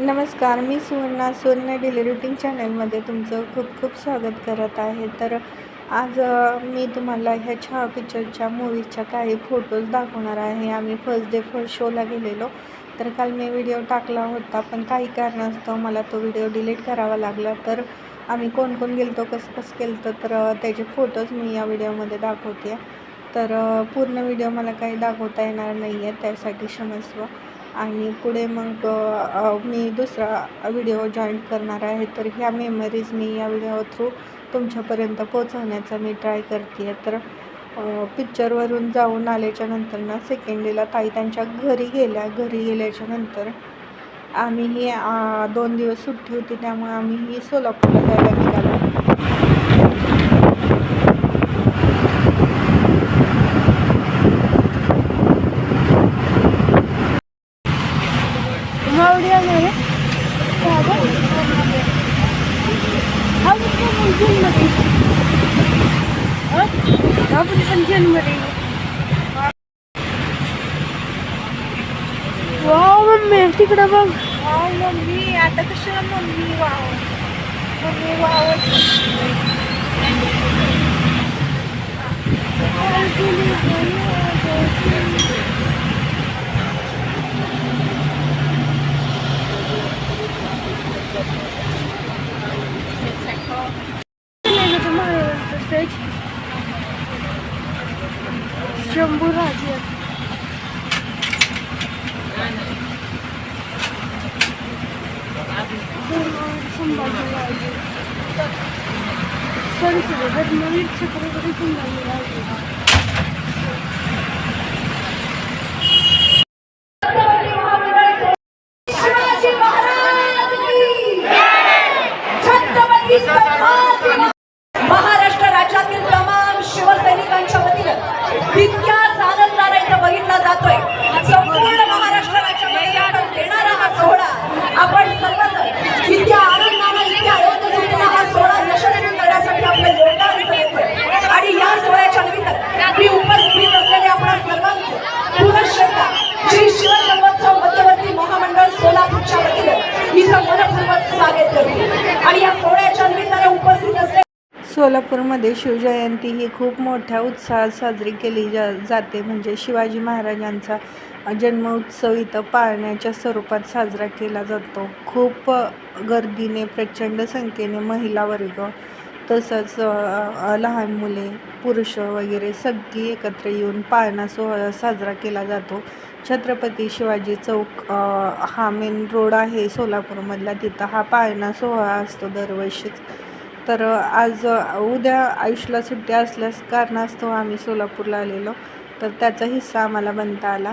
नमस्कार मी सुवर्णा सुवर्ण daily routine चॅनलमध्ये तुमचं खूप खूप स्वागत करत आहे. तर आज मी तुम्हाला ह्या छावा पिक्चरच्या मूवीजच्या काही फोटोज दाखवणार आहे. आम्ही फर्स्ट डे फर्स्ट शोला गेलेलो. तर काल मी व्हिडिओ टाकला होता पण काही कारणास्तव मला तो व्हिडिओ डिलीट करावा लागला. तर आम्ही कोण कोण गेलतो कसं कसं केलं तर त्याचे फोटोज मी या व्हिडिओमध्ये दाखवते. तर पूर्ण व्हिडिओ मला काही दाखवता येणार नाही आहे त्यासाठी क्षमस्व आणि पुढे मग मी दुसरा व्हिडिओ जॉईन करणार आहे. तर ह्या मेमरीज मी या व्हिडिओ थ्रू तुमच्यापर्यंत पोचवण्याचा मी ट्राय करते आहे तर पिक्चरवरून जाऊन आल्याच्यानंतर ना सेकंड डेला ताई त्यांच्या घरी गेल्या. घरी गेल्याच्यानंतर आम्हीही दोन दिवस सुट्टी होती. त्यामुळे आम्हीही सोलापूरला जायला निघालो. मम्मी तिकडं बघ वाव मम्मी आता कशाला mummy wow mummy wow Sambhajiraje sorry. सोलापूरमध्ये शिवजयंती ही खूप मोठ्या उत्साहात साजरी केली जा जाते. म्हणजे शिवाजी महाराजांचा जन्मोत्सव इथं पाळण्याच्या स्वरूपात साजरा केला जातो. खूप गर्दीने प्रचंड संख्येने महिला वर्ग तसंच लहान मुले पुरुष वगैरे सगळी एकत्र येऊन पाळणा सोहळा साजरा केला जातो. छत्रपती शिवाजी चौक हा मेन रोड आहे सोलापूरमधला. तिथं हा पाळणा सोहळा असतो दरवर्षीच. तर आज उद्या आयुषला सुट्टी असल्यास कारणास्तव आम्ही सोलापूरला आलेलो. तर त्याचा हिस्सा आम्हाला बनता आला.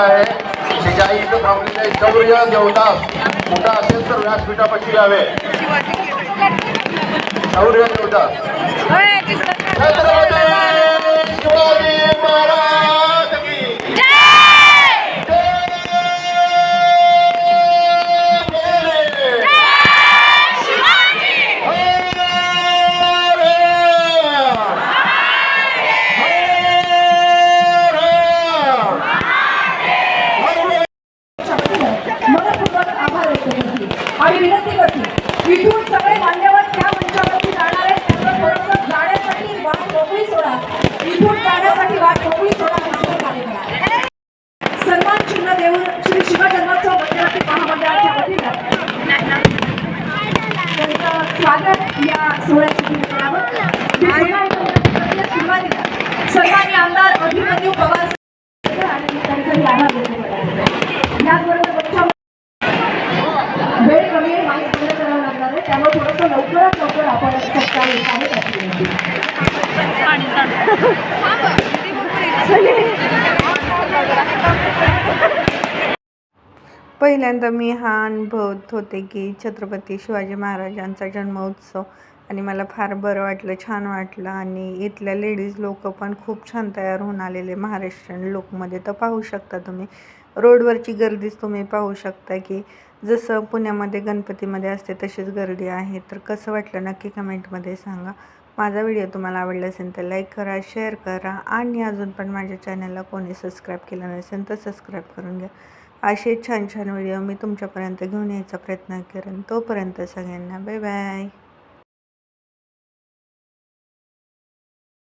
आहे. त्याच्या आई इथं थांबलेले आहे शौर्य देवदास. कुठं असेल तर व्यासपीठापाशी यावे. शौर्य देवदास. शिवजन्मोत्सव मंदिरातील महामंडळाच्या वतीनं त्यांचं स्वागत या सोहळ्यासाठी सुरुवातीला सन्मान्य आमदार अभिमन्यू पवार आणि त्यांचंही आभार पहिल्यांदा मी हा अनुभवत होते की छत्रपती शिवाजी महाराजांचा जन्मोत्सव आणि मला फार बरं वाटलं छान वाटलं. आणि इथल्या लेडीज लोक पण खूप छान तयार होऊन आलेले. महाराष्ट्रीयन लोकमध्ये तर पाहू शकता तुम्ही. रोडवरची गर्दीच तुम्ही पाहू शकता की जसं पुण्यामध्ये गणपतीमध्ये असते तशीच गर्दी आहे. तर कसं वाटलं नक्की कमेंटमध्ये सांगा. माझा व्हिडिओ तुम्हाला आवडला असेल तर लाईक करा शेअर करा आणि अजून पण माझ्या चॅनलला कोणी सबस्क्राईब केलं नसेल तर सबस्क्राईब करून घ्या. असे छान छान व्हिडिओ मी तुमच्यापर्यंत घेऊन यायचा प्रयत्न करेन. तोपर्यंत सगळ्यांना बाय बाय.